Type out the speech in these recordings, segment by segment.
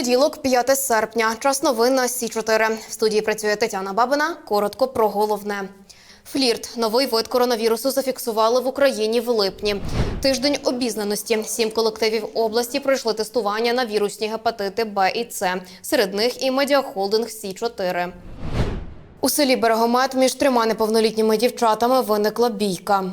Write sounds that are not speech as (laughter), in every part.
Понеділок, 5 серпня. Час новин на Сі 4 В студії працює Тетяна Бабина. Коротко про головне. Флірт новий вид коронавірусу зафіксували в Україні в липні. Тиждень обізнаності. Сім колективів області пройшли тестування на вірусні гепатити Б і С. Серед них і медіахолдинг Сі 4 У селі Берегомет між трьома неповнолітніми дівчатами виникла бійка.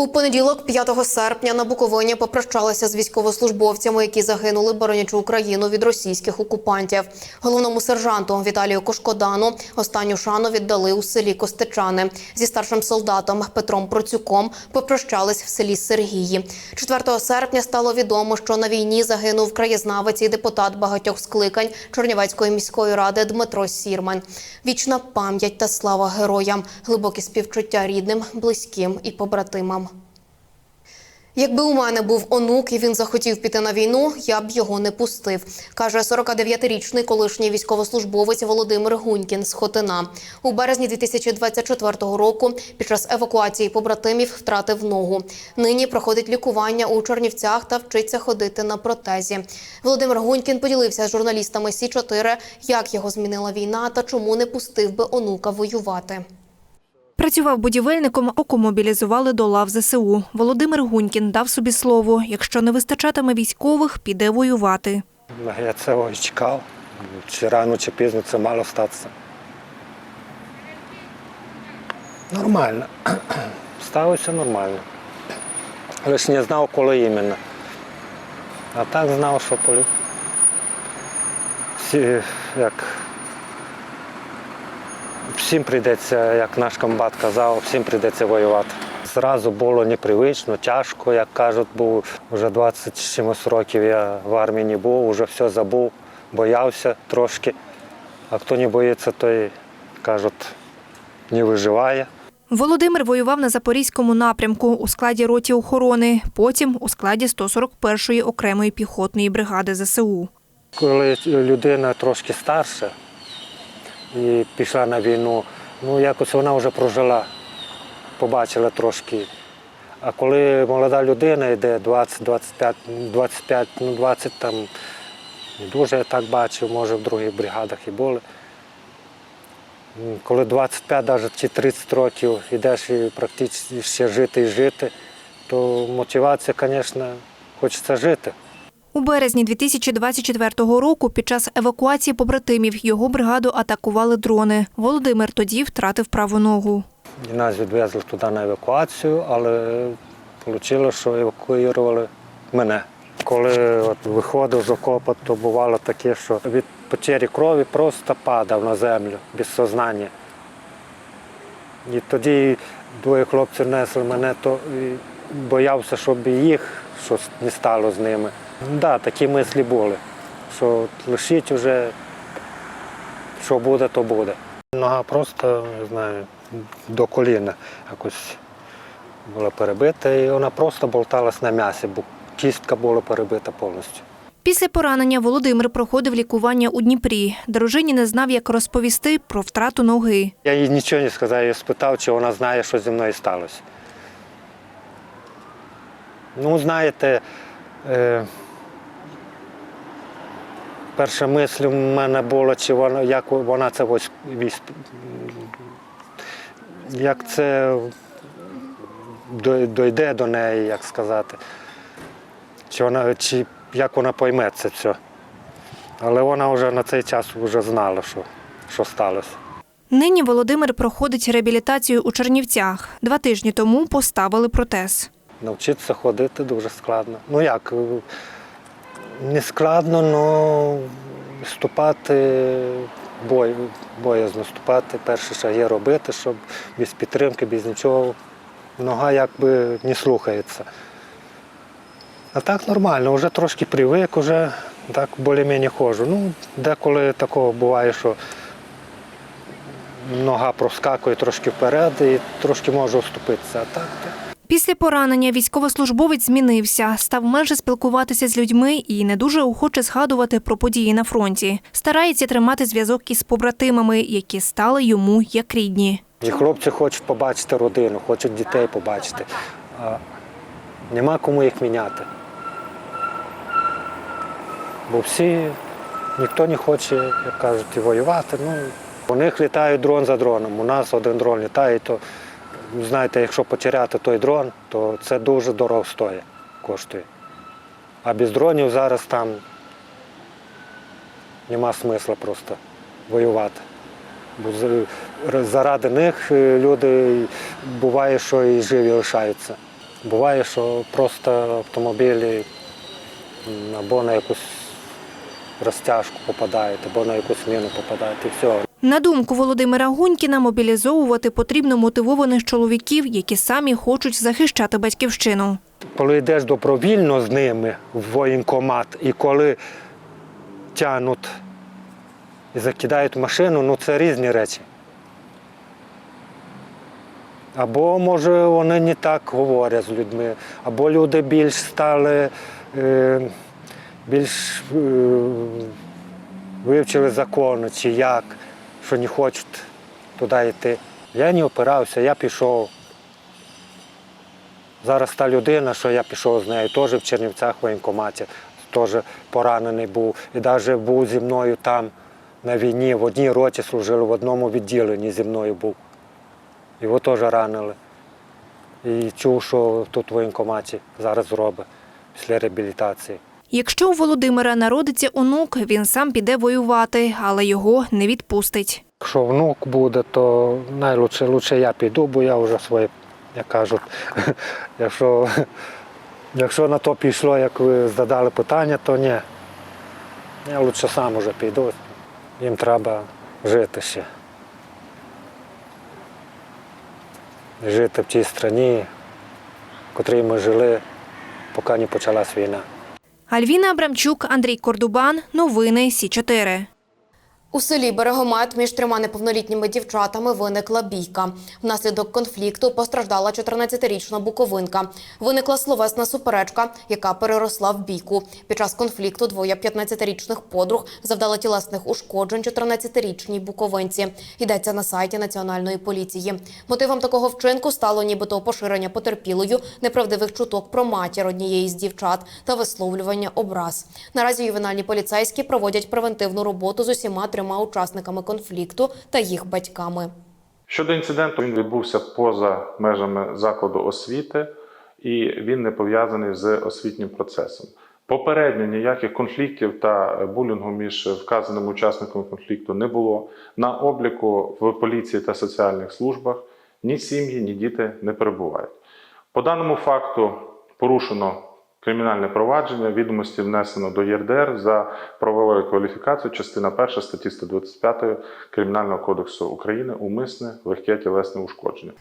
У понеділок, 5 серпня, на Буковині попрощалися з військовослужбовцями, які загинули, боронячи Україну від російських окупантів. Головному сержанту Віталію Кошкодану останню шану віддали у селі Костечани. Зі старшим солдатом Петром Процюком попрощались в селі Сергії. 4 серпня стало відомо, що на війні загинув краєзнавець і депутат багатьох скликань Чорнівецької міської ради Дмитро Сірман. Вічна пам'ять та слава героям, глибокі співчуття рідним, близьким і побратимам. Якби у мене був онук і він захотів піти на війну, я б його не пустив, каже 49-річний колишній військовослужбовець Володимир Гунькін з Хотина. У березні 2024 року під час евакуації побратимів втратив ногу. Нині проходить лікування у Чернівцях та вчиться ходити на протезі. Володимир Гунькін поділився з журналістами Сі 4 як його змінила війна та чому не пустив би онука воювати. Працював будівельником, око мобілізували до лав ЗСУ. Володимир Гунькін дав собі слово, якщо не вистачатиме військових, піде воювати. Я цього і чекав. Чи рано, чи пізно це мало статися. Нормально. (clears throat) Ставився нормально. Лише не знав, коли іменно. А так знав, що полю. Як... Всім прийдеться, як наш комбат казав, всім прийдеться воювати. Зразу було непривично, тяжко, як кажуть, був вже 20 чимось років я в армії не був, вже все забув, боявся трошки. А хто не боїться, той кажуть, не виживає. Володимир воював на Запорізькому напрямку у складі роті охорони, потім у складі 141-ї окремої піхотної бригади ЗСУ. Коли людина трошки старша і пішла на війну, ну якось вона вже прожила, побачила трошки. А коли молода людина йде 20, 25, 25, ну 20 там, не дуже я так бачив, може в других бригадах і були. Коли 25 навіть чи 30 років йдеш і практично ще жити і жити, то мотивація, звісно, хочеться жити. У березні 2024 року під час евакуації побратимів його бригаду атакували дрони. Володимир тоді втратив праву ногу. Нас відвезли туди на евакуацію, але вийшло, що евакуювали мене. Коли от виходив з окопа, то бувало таке, що від потері крові просто падав на землю без сознання. І тоді двоє хлопців несли мене, то боявся, щоб їх щось не стало з ними. Так, да, такі мислі були, що лишіть вже, що буде, то буде. Нога просто, не знаю, до коліна якось була перебита, і вона просто болталась на м'ясі, бо кістка була перебита повністю. Після поранення Володимир проходив лікування у Дніпрі. Дружині не знав, як розповісти про втрату ноги. Я їй нічого не сказав, я спитав, чи вона знає, що зі мною сталося. Ну, знаєте, е, перша мисль в мене була, чи вона, як вона це ось як це дой- дойде до неї, як сказати. Чи вона, чи як вона пойме це все. Але вона вже на цей час вже знала, що, що сталося. Нині Володимир проходить реабілітацію у Чернівцях. Два тижні тому поставили протез. Навчитися ходити дуже складно. Ну як, не складно, але ступати бой, боязно ступати, перші шаги робити, щоб без підтримки, без нічого. Нога якби не слухається. А так нормально, вже трошки привик, вже так більш-менш ходжу. Ну, деколи такого буває, що нога проскакує трошки вперед і трошки можу оступитися. А так. Після поранення військовослужбовець змінився, став менше спілкуватися з людьми і не дуже охоче згадувати про події на фронті. Старається тримати зв'язок із побратимами, які стали йому як рідні. Хлопці хочуть побачити родину, хочуть дітей побачити. Нема кому їх міняти. Бо всі, ніхто не хоче, як кажуть, воювати. Ну, у них літає дрон за дроном. У нас один дрон літає, то знаєте, якщо потеряти той дрон, то це дуже дорого стоїть, коштує. А без дронів зараз там нема смисла просто воювати. Бо заради них е, люди буває, що і живі лишаються. Буває, що просто автомобілі або на якусь розтяжку попадають, або на якусь міну попадають, і все. На думку Володимира Гунькіна, мобілізовувати потрібно мотивованих чоловіків, які самі хочуть захищати батьківщину. Коли йдеш добровільно з ними в воєнкомат, і коли тягнуть і закидають машину, ну це різні речі. Або, може, вони не так говорять з людьми, або люди більш стали, е, більш е, вивчили закони, чи як, що не хочуть туди йти. Я не опирався, я пішов. Зараз та людина, що я пішов з нею, теж в Чернівцях в воєнкоматі, теж поранений був. І навіть був зі мною там на війні, в одній роті служили, в одному відділенні зі мною був. Його теж ранили. І чув, що тут в воєнкоматі зараз зробить після реабілітації. Якщо у Володимира народиться онук, він сам піде воювати, але його не відпустить. Якщо внук буде, то найлучше лучше я піду, бо я вже своє, як кажуть, (laughs) якщо, якщо на то пішло, як ви задали питання, то ні. Я лучше сам уже піду. Їм треба жити ще. Жити в тій країні, в котрій ми жили, поки не почалась війна. Альвіна Абрамчук, Андрій Кордубан. Новини Сі 4 У селі Берегомет між трьома неповнолітніми дівчатами виникла бійка. Внаслідок конфлікту постраждала 14-річна буковинка. Виникла словесна суперечка, яка переросла в бійку. Під час конфлікту двоє 15-річних подруг завдали тілесних ушкоджень 14-річній буковинці. Йдеться на сайті національної поліції. Мотивом такого вчинку стало нібито поширення потерпілою неправдивих чуток про матір однієї з дівчат та висловлювання образ. Наразі ювенальні поліцейські проводять превентивну роботу з усіма трьома учасниками конфлікту та їх батьками. Щодо інциденту, він відбувся поза межами закладу освіти і він не пов'язаний з освітнім процесом. Попередньо ніяких конфліктів та булінгу між вказаними учасниками конфлікту не було. На обліку в поліції та соціальних службах ні сім'ї, ні діти не перебувають. По даному факту порушено кримінальне провадження, відомості внесено до ЄРДР за правовою кваліфікацією, частина 1 статті 125 Кримінального кодексу України умисне легке тілесне ушкодження.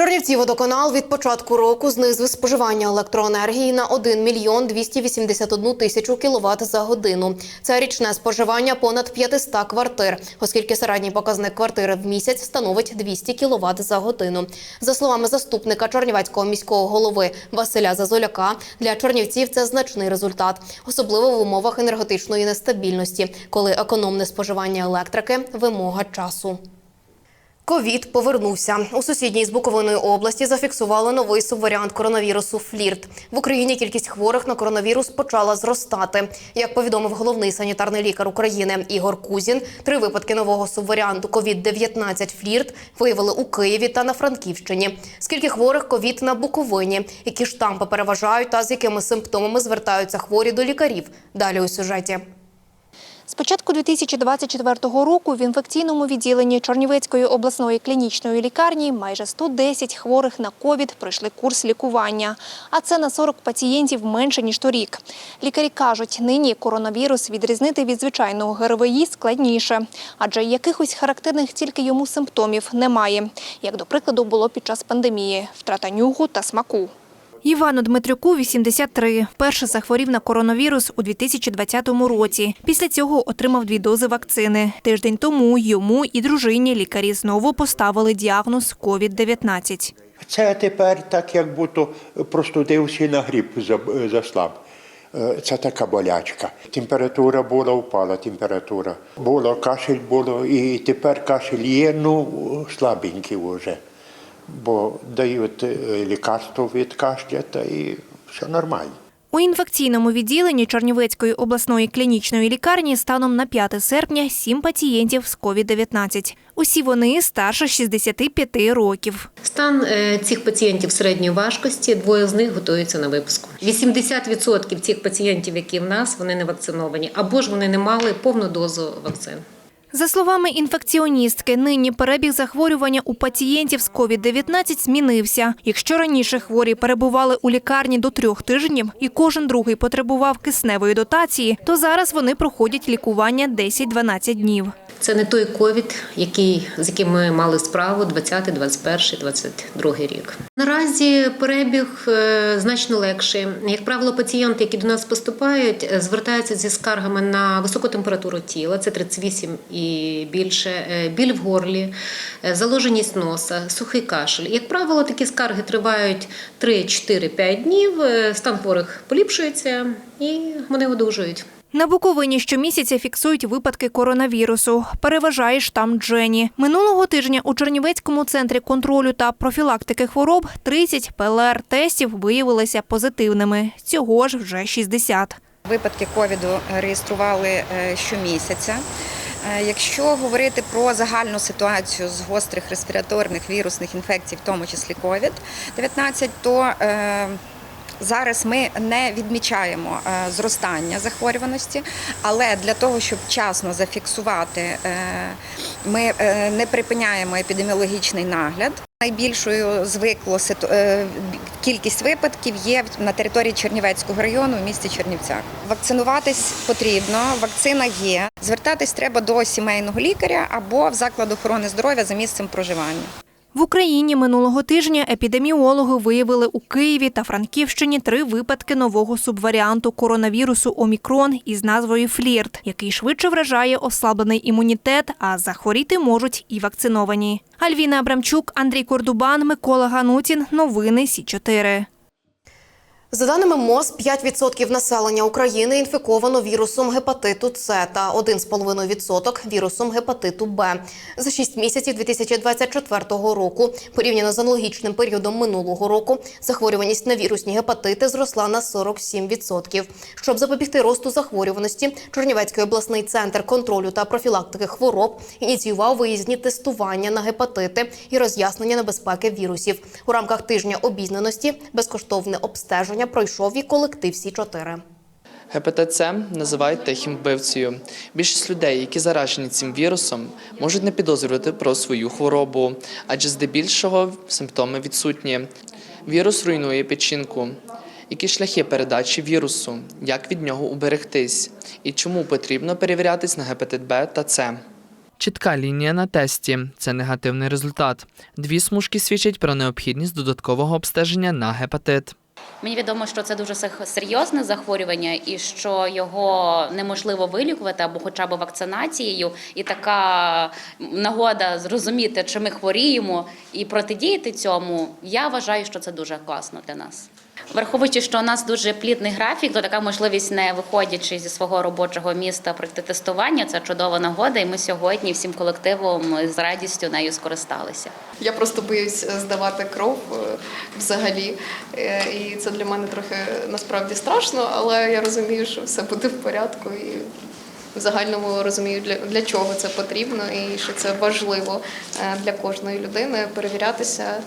Чернівці водоканал від початку року знизив споживання електроенергії на 1 мільйон 281 тисячу кіловат за годину. Це річне споживання понад 500 квартир, оскільки середній показник квартири в місяць становить 200 кіловат за годину. За словами заступника Чернівецького міського голови Василя Зазоляка, для чернівців це значний результат, особливо в умовах енергетичної нестабільності, коли економне споживання електрики вимога часу. Ковід повернувся у сусідній з Буковиною області. Зафіксували новий субваріант коронавірусу флірт. В Україні кількість хворих на коронавірус почала зростати. Як повідомив головний санітарний лікар України Ігор Кузін, три випадки нового субваріанту COVID-19 флірт виявили у Києві та на Франківщині. Скільки хворих ковід на Буковині, які штампи переважають та з якими симптомами звертаються хворі до лікарів? Далі у сюжеті. З початку 2024 року в інфекційному відділенні Чернівецької обласної клінічної лікарні майже 110 хворих на ковід пройшли курс лікування. А це на 40 пацієнтів менше, ніж торік. Лікарі кажуть, нині коронавірус відрізнити від звичайного ГРВІ складніше, адже якихось характерних тільки йому симптомів немає, як до прикладу було під час пандемії – втрата нюху та смаку. Івану Дмитрюку 83. Вперше захворів на коронавірус у 2020 році. Після цього отримав дві дози вакцини. Тиждень тому йому і дружині лікарі знову поставили діагноз COVID-19. Це тепер так, як будто простудився на гріб за- заслаб. Е, Це така болячка. Температура була, впала температура. Було кашель було, і тепер кашель є, ну слабенький вже. Бо дають е, лікарство від кашля, та і все нормально. У інфекційному відділенні Чернівецької обласної клінічної лікарні станом на 5 серпня сім пацієнтів з COVID-19. Усі вони старше 65 років. Стан е, цих пацієнтів середньої важкості, двоє з них готуються на випуску. 80% цих пацієнтів, які в нас, вони не вакциновані, або ж вони не мали повну дозу вакцин. За словами інфекціоністки, нині перебіг захворювання у пацієнтів з COVID-19 змінився. Якщо раніше хворі перебували у лікарні до трьох тижнів і кожен другий потребував кисневої дотації, то зараз вони проходять лікування 10-12 днів. Це не той ковід, який з яким ми мали справу 20, 21, 22 рік. Наразі перебіг е, значно легший. Як правило, пацієнти, які до нас поступають, е, звертаються зі скаргами на високу температуру тіла, це 38 і більше, е, біль в горлі, заложеність носа, сухий кашель. Як правило, такі скарги тривають 3, 4, 5 днів. Стан хворих поліпшується і вони одужують. На Буковині щомісяця фіксують випадки коронавірусу. Переважає штам Джені. Минулого тижня у Чернівецькому центрі контролю та профілактики хвороб 30 ПЛР-тестів виявилися позитивними. Цього ж вже 60. Випадки ковіду реєстрували е, щомісяця. Е, Якщо говорити про загальну ситуацію з гострих респіраторних вірусних інфекцій, в тому числі COVID-19, то е, зараз ми не відмічаємо е, зростання захворюваності, але для того, щоб вчасно зафіксувати, е, ми е, не припиняємо епідеміологічний нагляд. Найбільшою звикло кількість випадків є на території Чернівецького району в місті Чернівцях. Вакцинуватись потрібно, вакцина є. Звертатись треба до сімейного лікаря або в заклад охорони здоров'я за місцем проживання. В Україні минулого тижня епідеміологи виявили у Києві та Франківщині три випадки нового субваріанту коронавірусу Омікрон із назвою Флірт, який швидше вражає ослаблений імунітет, а захворіти можуть і вакциновані. Альвіна Абрамчук, Андрій Кордубан, Микола Ганутін. Новини Сі 4 За даними МОЗ, 5% населення України інфіковано вірусом гепатиту С та 1,5% вірусом гепатиту Б. За 6 місяців 2024 року, порівняно з аналогічним періодом минулого року, захворюваність на вірусні гепатити зросла на 47%. Щоб запобігти росту захворюваності, Чернівецький обласний центр контролю та профілактики хвороб ініціював виїзні тестування на гепатити і роз'яснення небезпеки вірусів. У рамках тижня обізнаності безкоштовне обстеження пройшов і колектив Сі 4 Гепатит С називають тихим вбивцею. Більшість людей, які заражені цим вірусом, можуть не підозрювати про свою хворобу, адже здебільшого симптоми відсутні. Вірус руйнує печінку. Які шляхи передачі вірусу, як від нього уберегтись, і чому потрібно перевірятись на гепатит Б та С? Чітка лінія на тесті це негативний результат. Дві смужки свідчать про необхідність додаткового обстеження на гепатит. Мені відомо, що це дуже серйозне захворювання, і що його неможливо вилікувати або хоча б вакцинацією. І така нагода зрозуміти, чи ми хворіємо, і протидіяти цьому. Я вважаю, що це дуже класно для нас. Враховуючи, що у нас дуже плідний графік, то така можливість, не виходячи зі свого робочого міста, пройти тестування. Це чудова нагода, і ми сьогодні всім колективом з радістю нею скористалися. Я просто боюсь е, здавати кров е, взагалі. Е, І це для мене трохи насправді страшно, але я розумію, що все буде в порядку і в загальному розумію, для, для чого це потрібно і що це важливо для кожної людини перевірятися.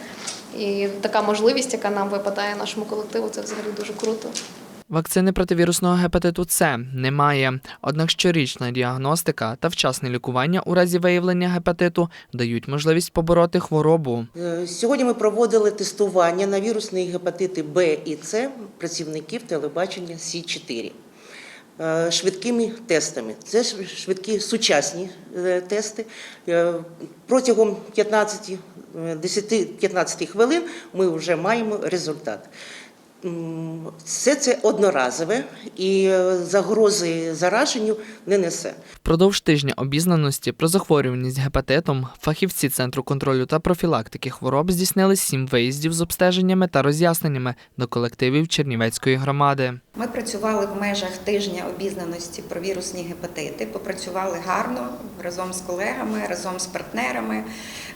І така можливість, яка нам випадає нашому колективу, це взагалі дуже круто. Вакцини проти вірусного гепатиту С немає. Однак щорічна діагностика та вчасне лікування у разі виявлення гепатиту дають можливість побороти хворобу. Е, Сьогодні ми проводили тестування на вірусні гепатити Б і С працівників телебачення Сі 4 Е, швидкими тестами. Це ж швидкі сучасні е, тести. Протягом 15 е, 10-15 хвилин ми вже маємо результат. Все це одноразове і е, загрози зараженню не несе. Впродовж тижня обізнаності про захворюваність гепатитом фахівці Центру контролю та профілактики хвороб здійснили сім виїздів з обстеженнями та роз'ясненнями до колективів Чернівецької громади. Ми працювали в межах тижня обізнаності про вірусні гепатити. Попрацювали гарно разом з колегами, разом з партнерами.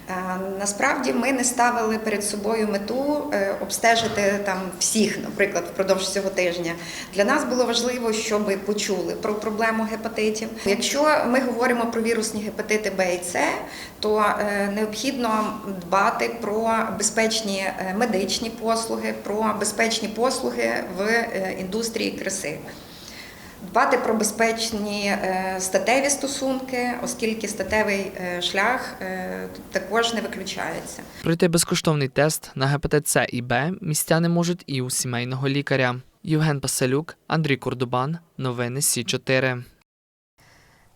Е, Насправді ми не ставили перед собою мету е, обстежити там всіх, наприклад, впродовж цього тижня. Для нас було важливо, щоб почули про проблему гепатитів. Якщо ми говоримо про вірусні гепатити Б і С, то е, необхідно дбати про безпечні е, медичні послуги, про безпечні послуги в е, індустрії краси. Дбати про безпечні статеві стосунки, оскільки статевий шлях також не виключається. Пройти безкоштовний тест на гепатит С і Б містяни можуть і у сімейного лікаря. Євген Паселюк, Андрій Курдубан. Новини Сі 4